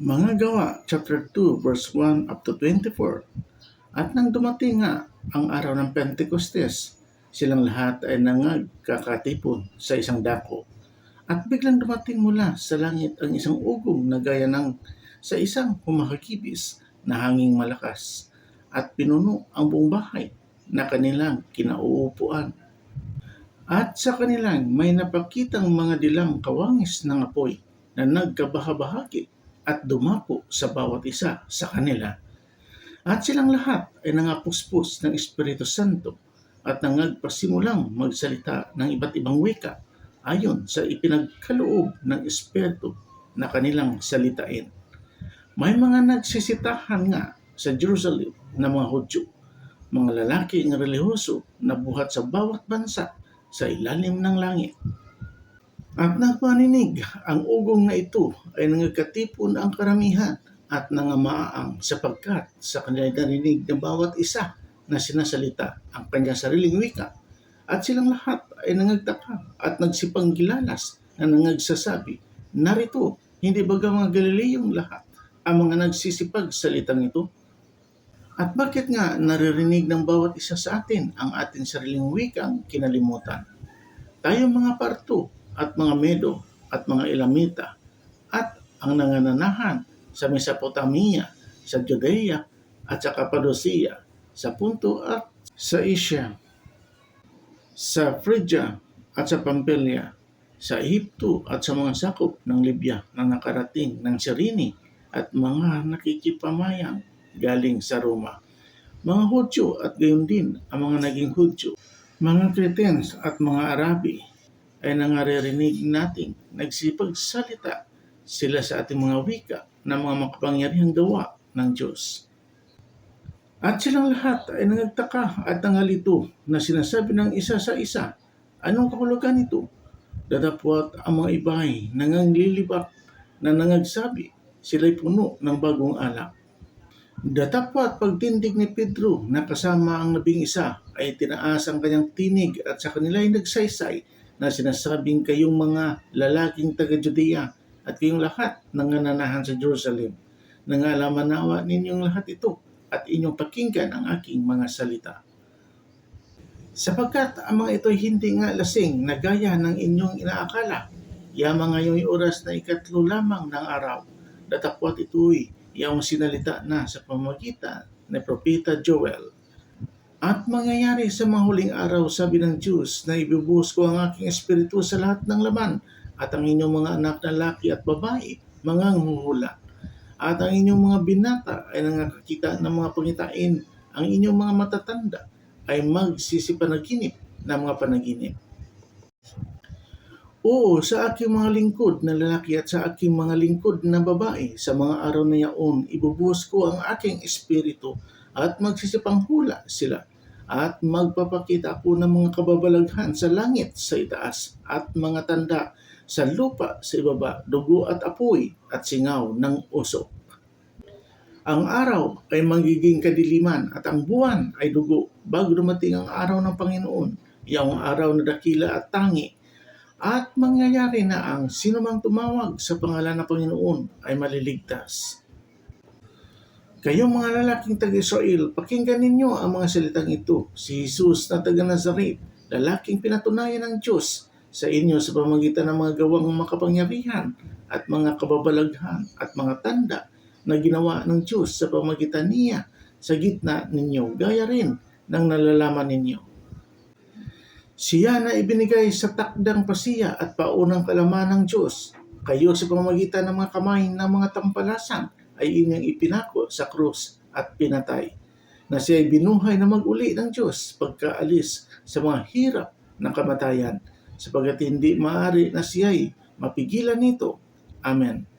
Mga gawa, chapter 2, verse 1 up to 24. At nang dumating nga ang araw ng Pentecostes, silang lahat ay nangagkakatipon sa isang dako. At biglang dumating mula sa langit ang isang ugong na gaya ng sa isang humakakibis na hanging malakas at pinuno ang buong bahay na kanilang kinauupuan. At sa kanilang may napakitang mga dilang kawangis ng apoy na nagkabahabahagi at dumapo sa bawat isa sa kanila. At silang lahat ay nangapuspos ng Espiritu Santo at nangagpasimulang magsalita ng iba't ibang wika ayon sa ipinagkaloob ng Espiritu na kanilang salitain. May mga nagsisitahan nga sa Jerusalem na mga Hudyo, mga lalaki ng relihoso na buhat sa bawat bansa sa ilalim ng langit. At nagpaninig ang ugong na ito ay nangagkatipon ang karamihan at nangamaang sapagkat sa kanilang narinig ng bawat isa na sinasalita ang kanyang sariling wika. At silang lahat ay nangagtaka at nagsipanggilalas na nangagsasabi, Narito, hindi baga mga Galileyong lahat ang mga nagsisipag salitang ito? At bakit nga naririnig ng bawat isa sa atin ang ating sariling wikang kinalimutan? Tayo mga parto at mga Medo at mga Elamita at ang nangananahan sa Mesopotamia, sa Judea at sa Cappadocia, sa Punto at sa Asia, sa Phrygia at sa Pamphylia, sa Ehipto at sa mga sakop ng Libya na nakarating ng Sirini at mga nakikipamayang galing sa Roma. Mga Hudyo at gayon din ang mga naging Hudyo, mga Cretans at mga Arabi ay nangaririnig nating nagsipagsalita sila sa ating mga wika na mga makapangyarihang gawa ng Diyos. At silang lahat ay nangagtaka at nangalito na sinasabi ng isa sa isa, anong kahulugan nito? Datapwat ang mga iba ay nanganglilibak na nangagsabi, sila'y puno ng bagong alak. Datapwat pagtindig ni Pedro na kasama ang labing isa ay tinaas ang kanyang tinig at sa kanila ay nagsaysay na sinasabing kayong mga lalaking taga-Judea at kayong lahat nangananahan sa Jerusalem. Nangalaman nawa ninyong lahat ito at inyong pakinggan ang aking mga salita. Sapagkat ang mga ito'y hindi nga lasing na gaya ng inyong inaakala, yamang ngayong oras na ikatlo lamang ng araw, datapwat ito'y yung sinalita na sa pamagitan ni Propeta Joel. At mangyayari sa mga huling araw, sabi ng Diyos, na ibubuhos ko ang aking espiritu sa lahat ng laman at ang inyong mga anak na laki at babae, mga huhula. At ang inyong mga binata ay nangakakita ng mga pangitain, ang inyong mga matatanda ay magsisipanaginip ng mga panaginip. Oo, sa aking mga lingkod na lalaki at sa aking mga lingkod na babae, sa mga araw na yaon, ibubuhos ko ang aking espiritu at magsisipanghula sila at magpapakita ako ng mga kababalaghan sa langit sa itaas at mga tanda sa lupa sa ibaba, dugo at apoy at singaw ng usok. Ang araw ay magiging kadiliman at ang buwan ay dugo bago dumating ang araw ng Panginoon, yung araw na dakila at tangi at mangyayari na ang sinumang tumawag sa pangalan ng Panginoon ay maliligtas. Kayong mga lalaking taga-Israel, pakinggan ninyo ang mga salitang ito. Si Jesus na taga-Nazaret, lalaking pinatunayan ng Diyos sa inyo sa pamagitan ng mga gawang makapangyarihan at mga kababalaghan at mga tanda na ginawa ng Diyos sa pamagitan niya sa gitna ninyo, gaya rin ng nalalaman ninyo. Siya na ibinigay sa takdang pasiya at paunang kalaman ng Diyos. Kayo sa pamamagitan ng mga kamay ng mga tampalasan ay inyong ipinako sa krus at pinatay. Na siya ay binuhay na mag-uli ng Diyos pagkaalis sa mga hirap ng kamatayan sapagat hindi maaari na siya ay mapigilan nito. Amen.